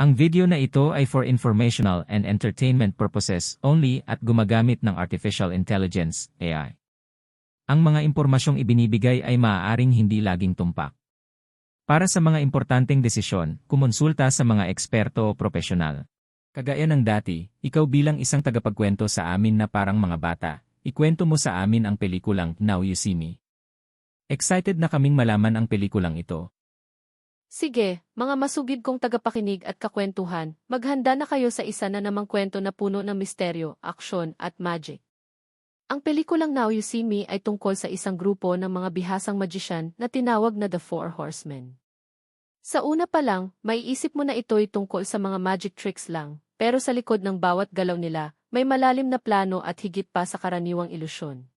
Ang video na ito ay for informational and entertainment purposes only at gumagamit ng Artificial Intelligence, AI. Ang mga impormasyong ibinibigay ay maaaring hindi laging tumpak. Para sa mga importanteng desisyon, kumonsulta sa mga eksperto o profesional. Kagaya ng dati, ikaw bilang isang tagapagkwento sa amin na parang mga bata, ikwento mo sa amin ang pelikulang Now You See Me. Excited na kaming malaman ang pelikulang ito. Sige, mga masugid kong tagapakinig at kakwentuhan, maghanda na kayo sa isa na namang kwento na puno ng misteryo, aksyon, at magic. Ang pelikulang Now You See Me ay tungkol sa isang grupo ng mga bihasang magician na tinawag na The Four Horsemen. Sa una pa lang, maiisip mo na ito'y tungkol sa mga magic tricks lang, pero sa likod ng bawat galaw nila, may malalim na plano at higit pa sa karaniwang ilusyon.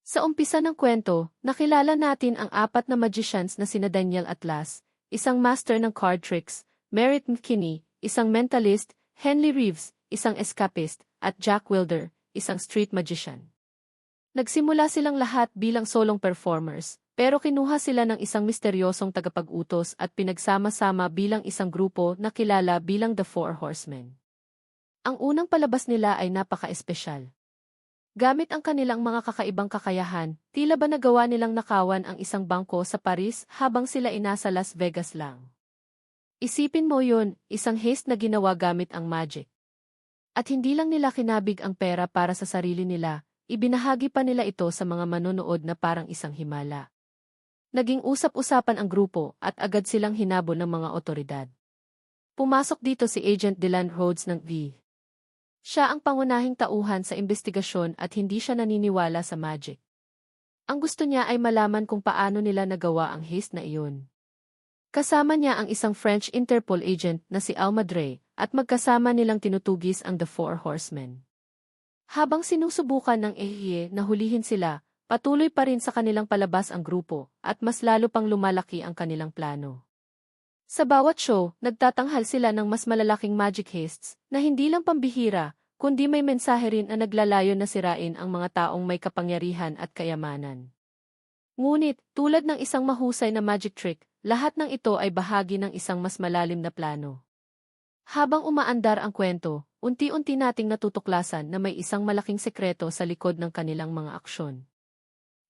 Sa umpisa ng kwento, nakilala natin ang apat na magicians na sina Daniel Atlas, isang master ng card tricks, Merritt McKinney, isang mentalist, Henley Reeves, isang escapist, at Jack Wilder, isang street magician. Nagsimula silang lahat bilang solong performers, pero kinuha sila ng isang misteryosong tagapag-utos at pinagsama-sama bilang isang grupo na kilala bilang The Four Horsemen. Ang unang palabas nila ay napaka-espesyal. Gamit ang kanilang mga kakaibang kakayahan, tila ba nagawa nilang nakawan ang isang bangko sa Paris habang sila inasa Las Vegas lang. Isipin mo yun, isang haste na ginawa gamit ang magic. At hindi lang nila kinabig ang pera para sa sarili nila, ibinahagi pa nila ito sa mga manonood na parang isang himala. Naging usap-usapan ang grupo at agad silang hinabol ng mga otoridad. Pumasok dito si Agent Dylan Rhodes ng V. Siya ang pangunahing tauhan sa investigasyon at hindi siya naniniwala sa magic. Ang gusto niya ay malaman kung paano nila nagawa ang haste na iyon. Kasama niya ang isang French Interpol agent na si Almadre at magkasama nilang tinutugis ang The Four Horsemen. Habang sinusubukan ng EHIE na hulihin sila, patuloy pa rin sa kanilang palabas ang grupo at mas lalo pang lumalaki ang kanilang plano. Sa bawat show, nagtatanghal sila ng mas malalaking magic hastes na hindi lang pambihira, kundi may mensahe rin na naglalayo na sirain ang mga taong may kapangyarihan at kayamanan. Ngunit, tulad ng isang mahusay na magic trick, lahat ng ito ay bahagi ng isang mas malalim na plano. Habang umaandar ang kwento, unti-unti nating natutuklasan na may isang malaking sekreto sa likod ng kanilang mga aksyon.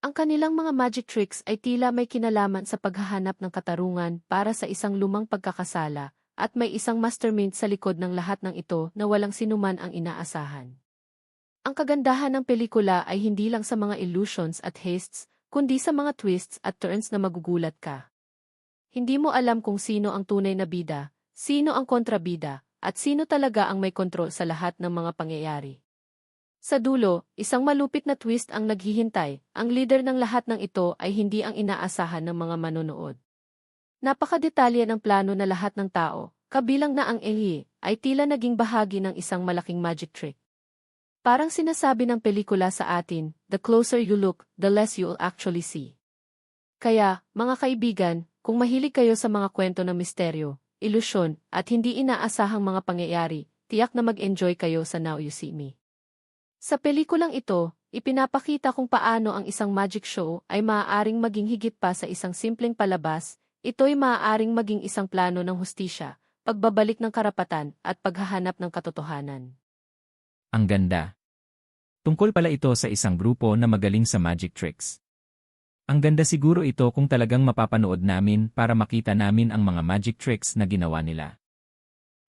Ang kanilang mga magic tricks ay tila may kinalaman sa paghahanap ng katarungan para sa isang lumang pagkakasala, at may isang mastermind sa likod ng lahat ng ito na walang sinuman ang inaasahan. Ang kagandahan ng pelikula ay hindi lang sa mga illusions at hastes, kundi sa mga twists at turns na magugulat ka. Hindi mo alam kung sino ang tunay na bida, sino ang kontrabida, at sino talaga ang may kontrol sa lahat ng mga pangyayari. Sa dulo, isang malupit na twist ang naghihintay, ang leader ng lahat ng ito ay hindi ang inaasahan ng mga manonood. Napakadetalye ng plano na lahat ng tao, kabilang na ang Ehi, ay tila naging bahagi ng isang malaking magic trick. Parang sinasabi ng pelikula sa atin, the closer you look, the less you'll actually see. Kaya, mga kaibigan, kung mahilig kayo sa mga kwento ng misteryo, ilusyon, at hindi inaasahang mga pangyayari, tiyak na mag-enjoy kayo sa Now You See Me. Sa pelikulang ito, ipinapakita kung paano ang isang magic show ay maaaring maging higit pa sa isang simpleng palabas, ito'y maaaring maging isang plano ng hustisya, pagbabalik ng karapatan, at paghahanap ng katotohanan. Ang ganda. Tungkol pala ito sa isang grupo na magaling sa magic tricks. Ang ganda siguro ito kung talagang mapapanood namin para makita namin ang mga magic tricks na ginawa nila.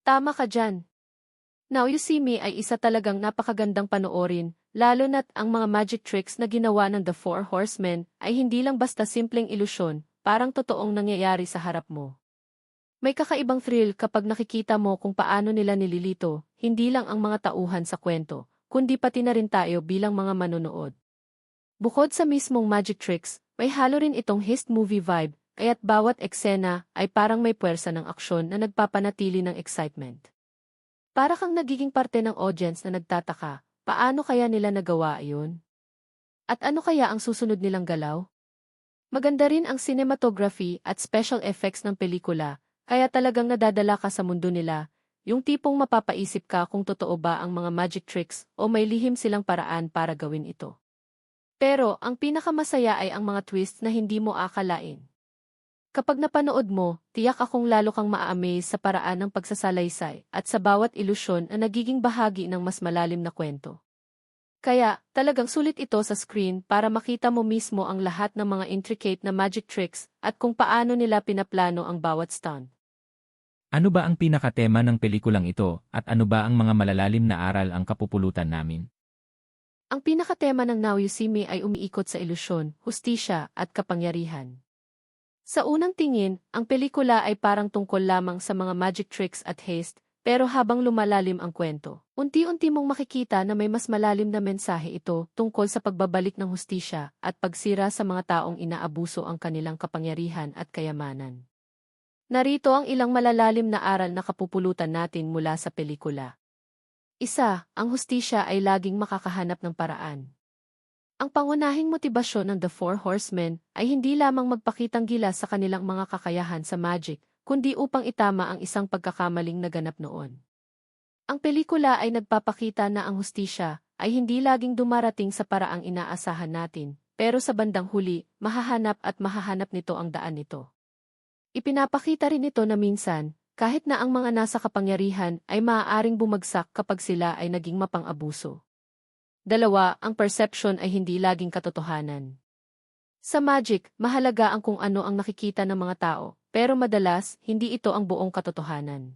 Tama ka dyan. Now You See Me ay isa talagang napakagandang panoorin, lalo na't ang mga magic tricks na ginawa ng The Four Horsemen ay hindi lang basta simpleng ilusyon, parang totoong nangyayari sa harap mo. May kakaibang thrill kapag nakikita mo kung paano nila nililito, hindi lang ang mga tauhan sa kwento, kundi pati na rin tayo bilang mga manonood. Bukod sa mismong magic tricks, may halo rin itong hist movie vibe, kaya't bawat eksena ay parang may puwersa ng aksyon na nagpapanatili ng excitement. Para kang nagiging parte ng audience na nagtataka, paano kaya nila nagawa iyon? At ano kaya ang susunod nilang galaw? Maganda rin ang cinematography at special effects ng pelikula, kaya talagang nadadala ka sa mundo nila, yung tipong mapapaisip ka kung totoo ba ang mga magic tricks o may lihim silang paraan para gawin ito. Pero ang pinakamasaya ay ang mga twists na hindi mo akalain. Kapag napanood mo, tiyak akong lalo kang maa-amaze sa paraan ng pagsasalaysay at sa bawat ilusyon na nagiging bahagi ng mas malalim na kwento. Kaya, talagang sulit ito sa screen para makita mo mismo ang lahat ng mga intricate na magic tricks at kung paano nila pinaplano ang bawat stunt. Ano ba ang pinakatema ng pelikulang ito at ano ba ang mga malalalim na aral ang kapupulutan namin? Ang pinakatema ng Now You See Me ay umiikot sa ilusyon, hustisya, at kapangyarihan. Sa unang tingin, ang pelikula ay parang tungkol lamang sa mga magic tricks at haste, pero habang lumalalim ang kwento, unti-unti mong makikita na may mas malalim na mensahe ito tungkol sa pagbabalik ng hustisya at pagsira sa mga taong inaabuso ang kanilang kapangyarihan at kayamanan. Narito ang ilang malalalim na aral na kapupulutan natin mula sa pelikula. Isa, ang hustisya ay laging makakahanap ng paraan. Ang pangunahing motibasyon ng The Four Horsemen ay hindi lamang magpakitang gilas sa kanilang mga kakayahan sa magic, kundi upang itama ang isang pagkakamaling naganap noon. Ang pelikula ay nagpapakita na ang hustisya ay hindi laging dumarating sa paraang inaasahan natin, pero sa bandang huli, mahahanap at mahahanap nito ang daan nito. Ipinapakita rin ito na minsan, kahit na ang mga nasa kapangyarihan ay maaaring bumagsak kapag sila ay naging mapang-abuso. Dalawa, ang perception ay hindi laging katotohanan. Sa magic, mahalaga ang kung ano ang nakikita ng mga tao, pero madalas, hindi ito ang buong katotohanan.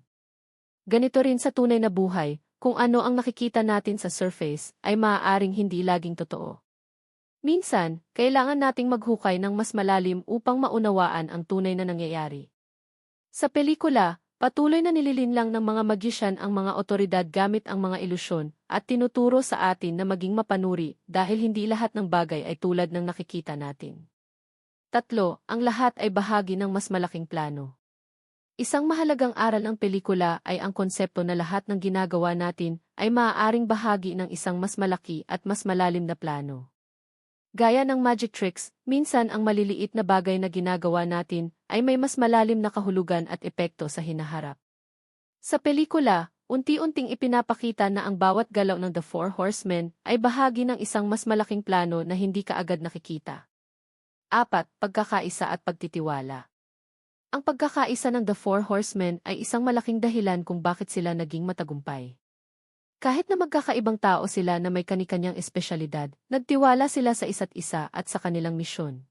Ganito rin sa tunay na buhay, kung ano ang nakikita natin sa surface, ay maaaring hindi laging totoo. Minsan, kailangan nating maghukay ng mas malalim upang maunawaan ang tunay na nangyayari. Sa pelikula, patuloy na nililinlang ng mga magician ang mga otoridad gamit ang mga ilusyon at tinuturo sa atin na maging mapanuri dahil hindi lahat ng bagay ay tulad ng nakikita natin. Tatlo, ang lahat ay bahagi ng mas malaking plano. Isang mahalagang aral ng pelikula ay ang konsepto na lahat ng ginagawa natin ay maaaring bahagi ng isang mas malaki at mas malalim na plano. Gaya ng magic tricks, minsan ang maliliit na bagay na ginagawa natin ay may mas malalim na kahulugan at epekto sa hinaharap. Sa pelikula, unti-unting ipinapakita na ang bawat galaw ng The Four Horsemen ay bahagi ng isang mas malaking plano na hindi kaagad nakikita. Apat, pagkakaisa at pagtitiwala. Ang pagkakaisa ng The Four Horsemen ay isang malaking dahilan kung bakit sila naging matagumpay. Kahit na magkakaibang tao sila na may kanikanyang espesyalidad, nagtiwala sila sa isa't isa at sa kanilang misyon.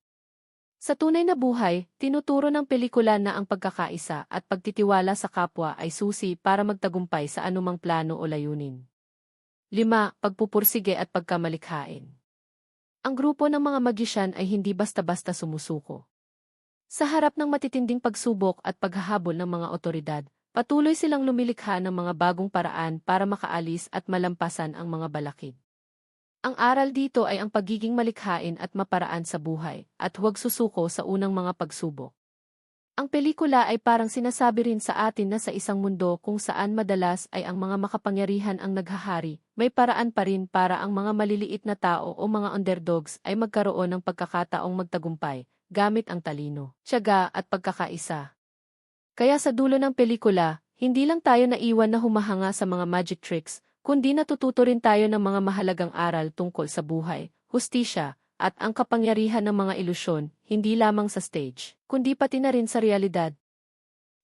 Sa tunay na buhay, tinuturo ng pelikula na ang pagkakaisa at pagtitiwala sa kapwa ay susi para magtagumpay sa anumang plano o layunin. 5. Pagpupursige at pagkamalikhain. Ang grupo ng mga magician ay hindi basta-basta sumusuko. Sa harap ng matitinding pagsubok at paghahabol ng mga otoridad, patuloy silang lumilikha ng mga bagong paraan para makaalis at malampasan ang mga balakid. Ang aral dito ay ang pagiging malikhain at maparaan sa buhay, at huwag susuko sa unang mga pagsubok. Ang pelikula ay parang sinasabi rin sa atin na sa isang mundo kung saan madalas ay ang mga makapangyarihan ang naghahari, may paraan pa rin para ang mga maliliit na tao o mga underdogs ay magkaroon ng pagkakataong magtagumpay, gamit ang talino, tiyaga at pagkakaisa. Kaya sa dulo ng pelikula, hindi lang tayo naiwan na humahanga sa mga magic tricks, kundi natututo rin tayo ng mga mahalagang aral tungkol sa buhay, hustisya, at ang kapangyarihan ng mga ilusyon, hindi lamang sa stage, kundi pati na rin sa realidad.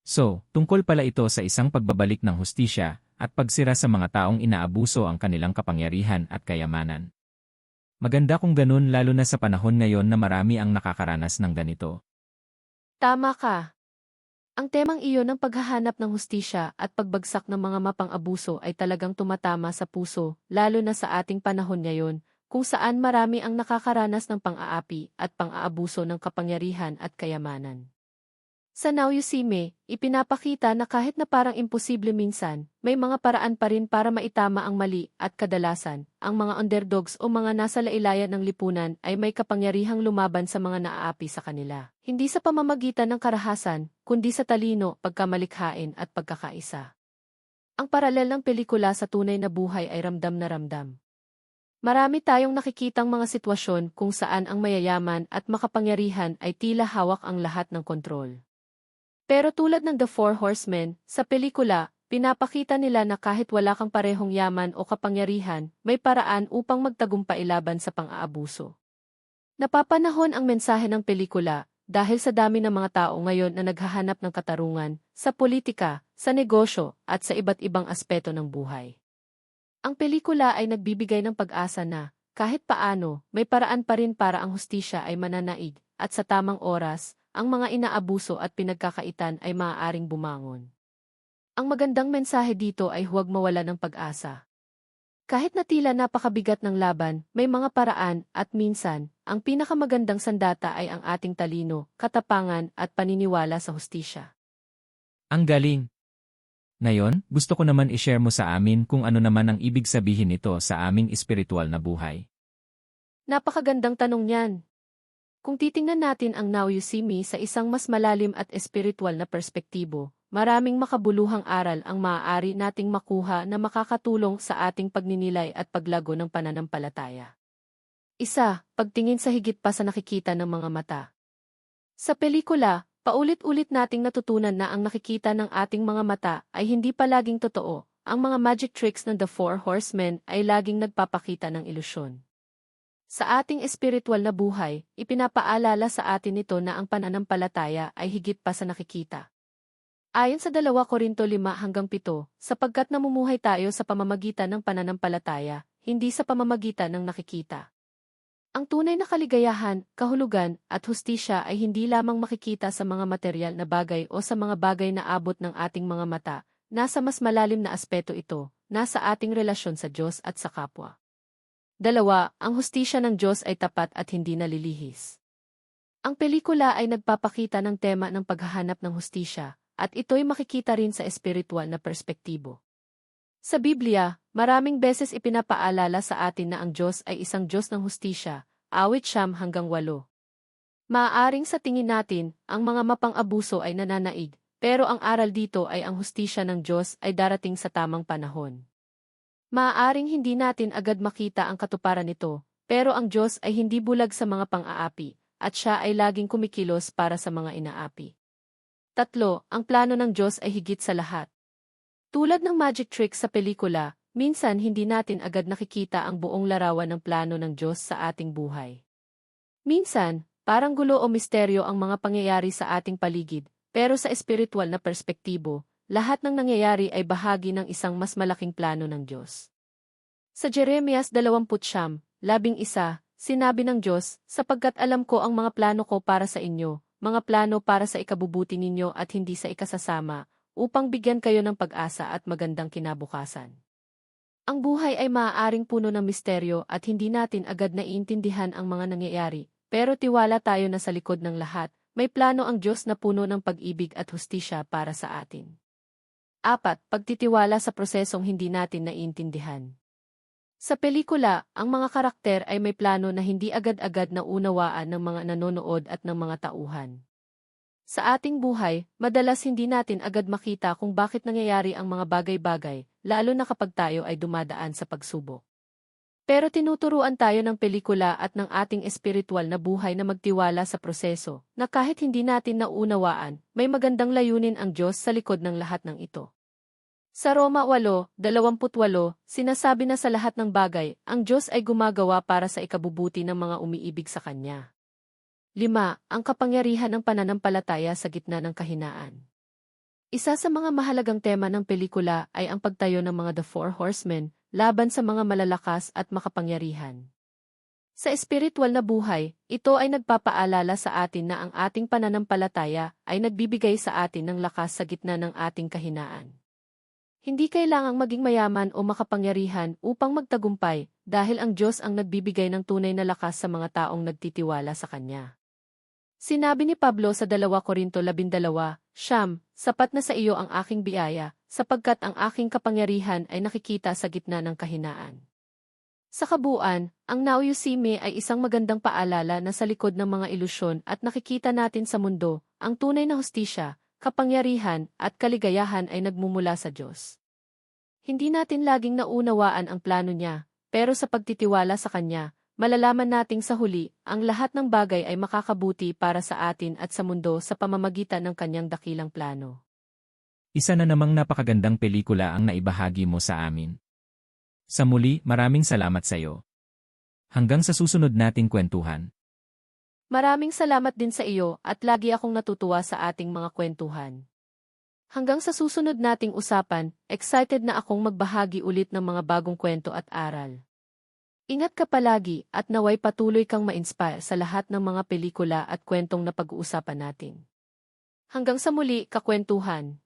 So, tungkol pala ito sa isang pagbabalik ng hustisya at pagsira sa mga taong inaabuso ang kanilang kapangyarihan at kayamanan. Maganda kung ganun lalo na sa panahon ngayon na marami ang nakakaranas ng ganito. Tama ka. Ang temang iyon ng paghahanap ng hustisya at pagbagsak ng mga mapang-abuso ay talagang tumatama sa puso, lalo na sa ating panahon ngayon, kung saan marami ang nakakaranas ng pang-aapi at pang-aabuso ng kapangyarihan at kayamanan. Sa Now You See Me, ipinapakita na kahit na parang imposible minsan, may mga paraan pa rin para maitama ang mali at kadalasan, ang mga underdogs o mga nasa lailayan ng lipunan ay may kapangyarihang lumaban sa mga naaapi sa kanila. Hindi sa pamamagitan ng karahasan, kundi sa talino, pagkamalikhain at pagkakaisa. Ang paralel ng pelikula sa tunay na buhay ay ramdam na ramdam. Marami tayong nakikitang mga sitwasyon kung saan ang mayayaman at makapangyarihan ay tila hawak ang lahat ng kontrol. Pero tulad ng The Four Horsemen, sa pelikula, pinapakita nila na kahit wala kang parehong yaman o kapangyarihan, may paraan upang magtagumpay laban sa pang-aabuso. Napapanahon ang mensahe ng pelikula, dahil sa dami ng mga tao ngayon na naghahanap ng katarungan, sa politika, sa negosyo, at sa iba't ibang aspeto ng buhay. Ang pelikula ay nagbibigay ng pag-asa na, kahit paano, may paraan pa rin para ang hustisya ay mananaig, at sa tamang oras, ang mga inaabuso at pinagkakaitan ay maaaring bumangon. Ang magandang mensahe dito ay huwag mawala ng pag-asa. Kahit na tila napakabigat ng laban, may mga paraan at minsan, ang pinakamagandang sandata ay ang ating talino, katapangan at paniniwala sa hustisya. Ang galing! Ngayon, gusto ko naman i-share mo sa amin kung ano naman ang ibig sabihin nito sa aming espiritual na buhay. Napakagandang tanong niyan. Kung titingnan natin ang Now You See Me sa isang mas malalim at espiritual na perspektibo, maraming makabuluhang aral ang maaari nating makuha na makakatulong sa ating pagninilay at paglago ng pananampalataya. Isa, pagtingin sa higit pa sa nakikita ng mga mata. Sa pelikula, paulit-ulit nating natutunan na ang nakikita ng ating mga mata ay hindi palaging totoo. Ang mga magic tricks ng The Four Horsemen ay laging nagpapakita ng ilusyon. Sa ating espiritual na buhay, ipinapaalala sa atin ito na ang pananampalataya ay higit pa sa nakikita. Ayon sa 2 Korinto 5 hanggang 7, sapagkat namumuhay tayo sa pamamagitan ng pananampalataya, hindi sa pamamagitan ng nakikita. Ang tunay na kaligayahan, kahulugan, at hustisya ay hindi lamang makikita sa mga material na bagay o sa mga bagay na abot ng ating mga mata, nasa mas malalim na aspeto ito, nasa ating relasyon sa Diyos at sa kapwa. Dalawa, ang hustisya ng Diyos ay tapat at hindi nalilihis. Ang pelikula ay nagpapakita ng tema ng paghahanap ng hustisya, at ito'y makikita rin sa espiritual na perspektibo. Sa Biblia, maraming beses ipinapaalala sa atin na ang Diyos ay isang Diyos ng hustisya, awit siyam hanggang walo. Maaaring sa tingin natin, ang mga mapang-abuso ay nananaig, pero ang aral dito ay ang hustisya ng Diyos ay darating sa tamang panahon. Maaaring hindi natin agad makita ang katuparan nito, pero ang Diyos ay hindi bulag sa mga pang-aapi, at siya ay laging kumikilos para sa mga inaapi. Tatlo, ang plano ng Diyos ay higit sa lahat. Tulad ng magic trick sa pelikula, minsan hindi natin agad nakikita ang buong larawan ng plano ng Diyos sa ating buhay. Minsan, parang gulo o misteryo ang mga pangyayari sa ating paligid, pero sa espiritual na perspektibo, lahat ng nangyayari ay bahagi ng isang mas malaking plano ng Diyos. Sa Jeremias 20, labing isa, sinabi ng Diyos, sapagkat alam ko ang mga plano ko para sa inyo, mga plano para sa ikabubuti ninyo at hindi sa ikasasama, upang bigyan kayo ng pag-asa at magandang kinabukasan. Ang buhay ay maaaring puno ng misteryo at hindi natin agad naiintindihan ang mga nangyayari, pero tiwala tayo na sa likod ng lahat, may plano ang Diyos na puno ng pag-ibig at hustisya para sa atin. Apat, pagtitiwala sa prosesong hindi natin naiintindihan. Sa pelikula, ang mga karakter ay may plano na hindi agad-agad na unawaan ng mga nanonood at ng mga tauhan. Sa ating buhay, madalas hindi natin agad makita kung bakit nangyayari ang mga bagay-bagay, lalo na kapag tayo ay dumadaan sa pagsubok. Pero tinuturuan tayo ng pelikula at ng ating espiritual na buhay na magtiwala sa proseso, na kahit hindi natin naunawaan, may magandang layunin ang Diyos sa likod ng lahat ng ito. Sa Roma 8:28, sinasabi na sa lahat ng bagay, ang Diyos ay gumagawa para sa ikabubuti ng mga umiibig sa Kanya. 5. Ang kapangyarihan ng pananampalataya sa gitna ng kahinaan. Isa sa mga mahalagang tema ng pelikula ay ang pagtayo ng mga The Four Horsemen, laban sa mga malalakas at makapangyarihan. Sa espiritual na buhay, ito ay nagpapaalala sa atin na ang ating pananampalataya ay nagbibigay sa atin ng lakas sa gitna ng ating kahinaan. Hindi kailangang maging mayaman o makapangyarihan upang magtagumpay dahil ang Diyos ang nagbibigay ng tunay na lakas sa mga taong nagtitiwala sa Kanya. Sinabi ni Pablo sa 2 Korinto 12, Siyam, sapat na sa iyo ang aking biyaya, sapagkat ang aking kapangyarihan ay nakikita sa gitna ng kahinaan. Sa kabuuan, ang Now You See Me ay isang magandang paalala na sa likod ng mga ilusyon at nakikita natin sa mundo, ang tunay na hustisya, kapangyarihan, at kaligayahan ay nagmumula sa Diyos. Hindi natin laging naunawaan ang plano niya, pero sa pagtitiwala sa Kanya, malalaman nating sa huli, ang lahat ng bagay ay makakabuti para sa atin at sa mundo sa pamamagitan ng kanyang dakilang plano. Isa na namang napakagandang pelikula ang naibahagi mo sa amin. Sa muli, maraming salamat sa iyo. Hanggang sa susunod nating kwentuhan. Maraming salamat din sa iyo at lagi akong natutuwa sa ating mga kwentuhan. Hanggang sa susunod nating usapan, excited na akong magbahagi ulit ng mga bagong kwento at aral. Ingat ka palagi at naway patuloy kang ma-inspire sa lahat ng mga pelikula at kwentong na pag-uusapan natin. Hanggang sa muli, kakwentuhan.